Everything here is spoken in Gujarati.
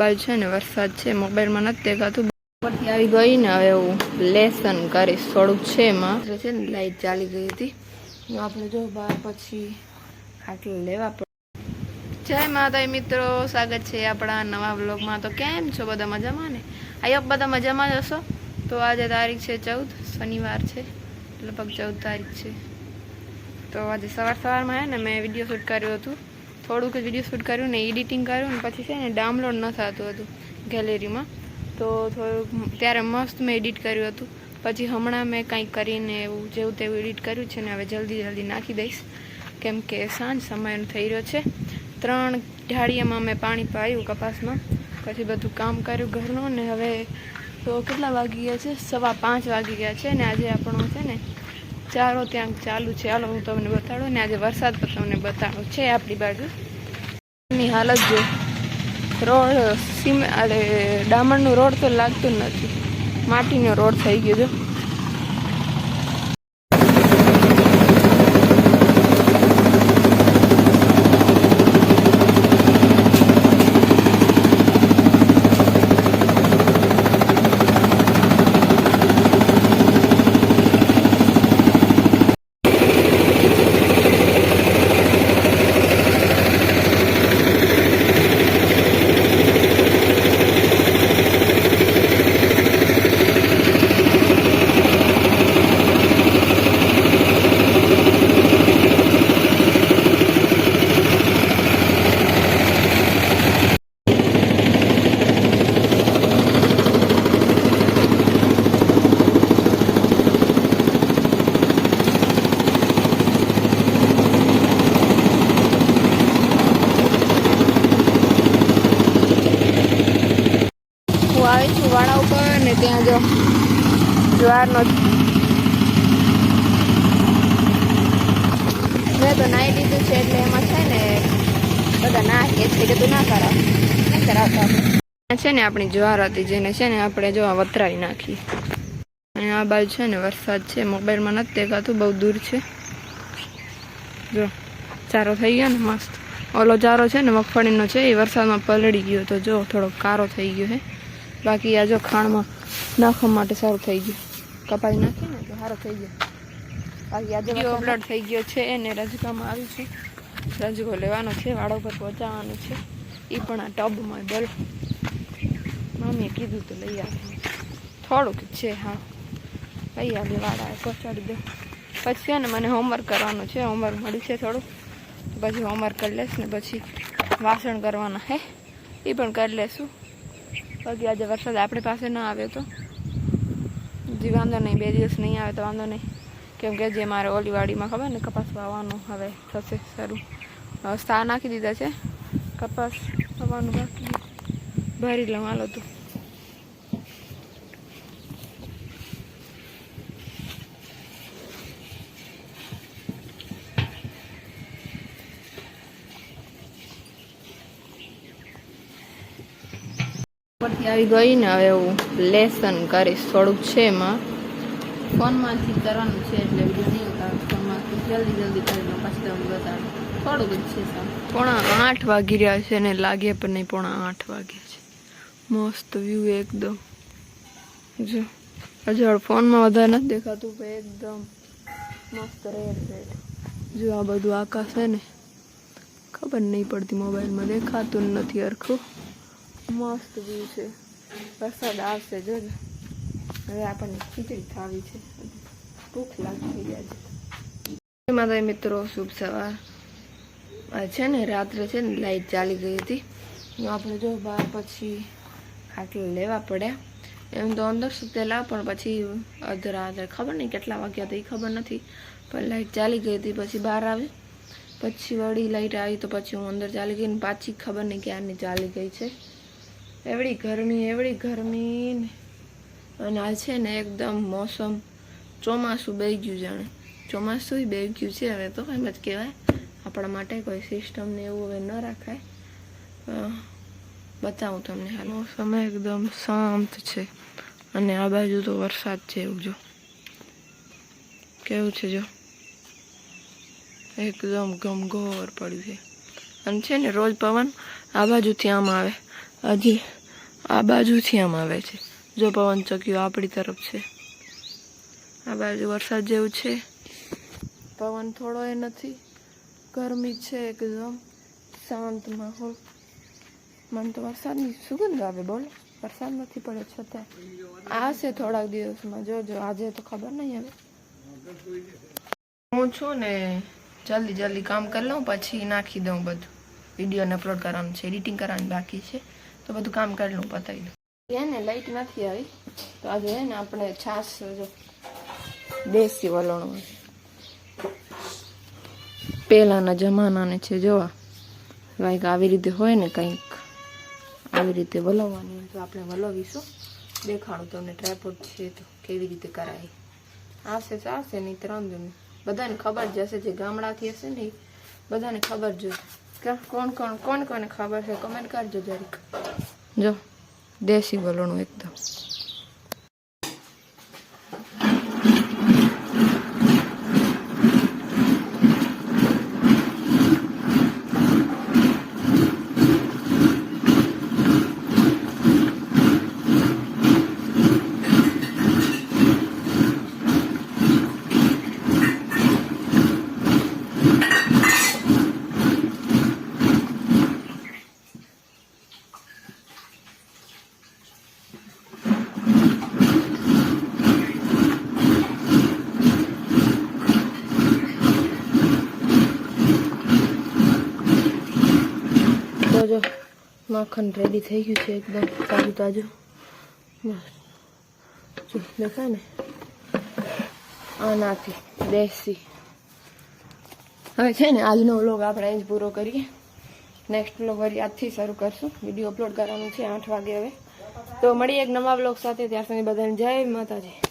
આ છે ને વરસાદ છે મોબાઈલમાં નથી દેખાતું. ઉપરથી આવી ગઈ ને હવે હું લેસન કરીશ થોડુંક છે એમાં. છે ને લાઈટ ચાલી ગઈ હતી. આપણે જો બાર પછી ખાટલા લેવા પડે. જય માતા મિત્રો, સ્વાગત છે આપણા નવા બ્લોગમાં તો કેમ છો બધા મજામાં ને? આઈ બધા મજામાં જ હશો. તો આજે તારીખ છે ચૌદ, શનિવાર છે. લગભગ ચૌદ તારીખ છે. તો આજે સવાર સવારમાં હે ને મેં વીડિયો શૂટ કર્યું હતું. થોડુંક જ વીડિયો શૂટ કર્યું ને એડિટિંગ કર્યું ને પછી છે ને ડાઉનલોડ ન થતું હતું ગેલેરીમાં તો થોડુંક ત્યારે મસ્ત મેં એડિટ કર્યું હતું. પછી હમણાં મેં કંઈક કરીને એવું જેવું તેવું એડિટ કર્યું છે ને હવે જલ્દી જલ્દી નાખી દઈશ. કેમ કે સાંજ સમયનો થઈ રહ્યો છે. ત્રણ ઢાળીયામાં મેં પાણી પાયું કપાસમાં. પછી બધું કામ કર્યું ઘરનું ને હવે તો કેટલા વાગી ગયા છે? સવા પાંચ વાગી ગયા છે ને આજે આપણો છે ને ચારો ત્યાં ચાલુ છે. હાલો, હું તમને બતાડું ને આજે વરસાદ પણ તમને બતાડો. છે આપણી બાજુ. ની હાલત જો રોડ સીમ અરે, ડામરનું રોડ તો લાગતું નથી. માટીનો રોડ થઈ ગયો જો હું આવી છું વાડા ઉપર ને ત્યાં જો જ્વારનો મેં તો નાહી લીધું છે એટલે એમાં છે ને બધા ના કે છે કે તું ના કરાવ. નહીં કરાવતા છે ને આપણી જ્વાર હતી, જેને છે ને આપણે જો વતરાવી નાખી. અને આ બાજુ છે ને વરસાદ છે, મોબાઈલમાં નથી દેખાતું, બહુ દૂર છે. જો, ચારો થઈ ગયો ને મસ્ત. ઓલો ચારો છે ને મગફળીનો છે, એ વરસાદમાં પલળી ગયો તો જો થોડો કારો થઈ ગયો છે બાકી આ જો ખાણમાં નાખવા માટે સારું થઈ ગયું. કપાઈ નાખી ને તો સારો થઈ ગયો. બાકી આજે અપલોડ થઈ ગયો છે એને રજકામાં આવી છે. રજકો લેવાનો છે વાળા ઉપર પહોંચાડવાનો છે. એ પણ આ ટબમાં બોલ. મમ્મીએ કીધું તો લઈ આવે થોડુંક છે હા. લઈ આવે વાડા પહોંચાડી દો. પછી છે ને મને હોમવર્ક કરવાનું છે હોમવર્ક મળ્યું છે થોડું પછી હોમવર્ક કરી લઈશ ને પછી વાસણ કરવાના હે. એ પણ કરી લેશું. બાકી આજે વરસાદ આપણી પાસે ન આવ્યો તો. હજી વાંધો નહીં, બે દિવસ નહીં આવે તો વાંધો નહીં. કેમ કે જે મારે ઓલીવાડીમાં ખબર ને કપાસ વાવવાનું હવે થશે શરૂ. સ્થા નાખી દીધા છે. કપાસ વાવવાનું બાકી. ભરી લઉં, હાલો તું. ઉપરથી આવી ગઈ ને હવે હું લેસન કરીશ. થોડુંક છે એમાં. ફોનમાંથી કરવાનું છે એટલે વીડિયો નહીં ઉતારું. ફોનમાંથી જલ્દી જલ્દી કરી દઉં, પછી તમને બતાવું. થોડુંક જ છે પોણા આઠ વાગી રહ્યા છે ને લાગે પણ નહીં પોણા આઠ વાગ્યા છે. મસ્ત વ્યૂ એકદમ. જો, હજુ ફોનમાં વધારે નથી દેખાતું, પણ એકદમ મસ્ત રેડ રેડ જો આ બધું આકાશ છે ને, ખબર નહીં પડતી મોબાઈલમાં દેખાતું નથી હરખું. મસ્ત વ્યૂ છે. વરસાદ આવશે જોજો હવે આપણને ખીચડી ખાવી છે. ભૂખ લાગી જાય છે માતા મિત્રો શુભ સવાર. છે ને, રાત્રે છે ને લાઇટ ચાલી ગઈ હતી. આપણે જો બહાર પછી ખાટલા લેવા પડ્યા. એમ તો અંદર સુતેલા, પણ પછી અધરાત્રે ખબર નહીં કેટલા વાગ્યા હતા, એ ખબર નથી. પણ લાઈટ ચાલી ગઈ હતી, પછી બહાર આવી. પછી વળી લાઈટ આવી તો પછી હું અંદર ચાલી ગઈ ને પાછી ખબર નહીં ક્યારની ચાલી ગઈ છે. એવડી ગરમી એવડી ગરમી અને આ છે ને એકદમ મોસમ ચોમાસું બે ગયું જાણે. ચોમાસું બે ગયું છે હવે તો, એમ જ કહેવાય. આપણા માટે કોઈ સિસ્ટમ ને એવું હવે ન રાખાય. બતાવું તમને હાલ. મોસમ એકદમ શાંત છે. અને આ બાજુ તો વરસાદ છે એવું જો. કેવું છે જો? એકદમ ગમગોર પડ્યું છે. અને છે ને રોજ પવન આ બાજુથી આમ આવે. હજી આ બાજુથી આમ આવે છે. જો પવન ચક્યો આપણી તરફ છે. આ બાજુ વરસાદ જેવું છે. પવન થોડો એ નથી. ગરમી છે એકદમ. શાંત માહોલ. મને તો વરસાદની સુગંધ આવે બોલો. વરસાદ નથી પડે છતાં. આ છે થોડાક દિવસમાં. જોજો આજે તો ખબર નહીં હવે. હું છું ને જલ્દી જલ્દી કામ કરી લઉં, પછી નાખી દઉં બધું. વિડીયોને અપલોડ કરવાનું છે એડિટિંગ કરવાની બાકી છે. તો બધું કામ કરી પતાવી દઉં એને લાઈટ નથી આવી. તો આજે હે ને આપણે છાશ જો, દેશી વલણો પહેલાંના જમાનાને છે, જોવા. કંઈક આવી રીતે હોય ને કંઈક, આવી રીતે વલવવાની તો આપણે વલવીશું. દેખાડું તમને ટ્રાયપોડ છે તો કેવી રીતે કરાય. આવશે તો આવશે, નહીં ત્રણ જણ બધાને ખબર જ હશે, જે ગામડાથી હશે ને બધાને ખબર જ હશે. કે કોણ કોણ કોણ કોને ખબર છે કમેન્ટ કરજો જરીક જો દેશી વલણું એકદમ જો માખણ રેડી થઈ ગયું છે એકદમ. તાજું તાજું. બસ. દેખાય ને? આનાથી દેશી. હવે છે ને, આજનો વ્લોગ આપણે અહીં જ પૂરો કરીએ. નેક્સ્ટ વ્લોગ વળી આજથી શરૂ કરશું. વીડિયો અપલોડ કરવાનું છે આઠ વાગે હવે. તો મળીએ એક નવા વ્લોગ સાથે. ત્યાર સુધી બધાને જય માતાજી.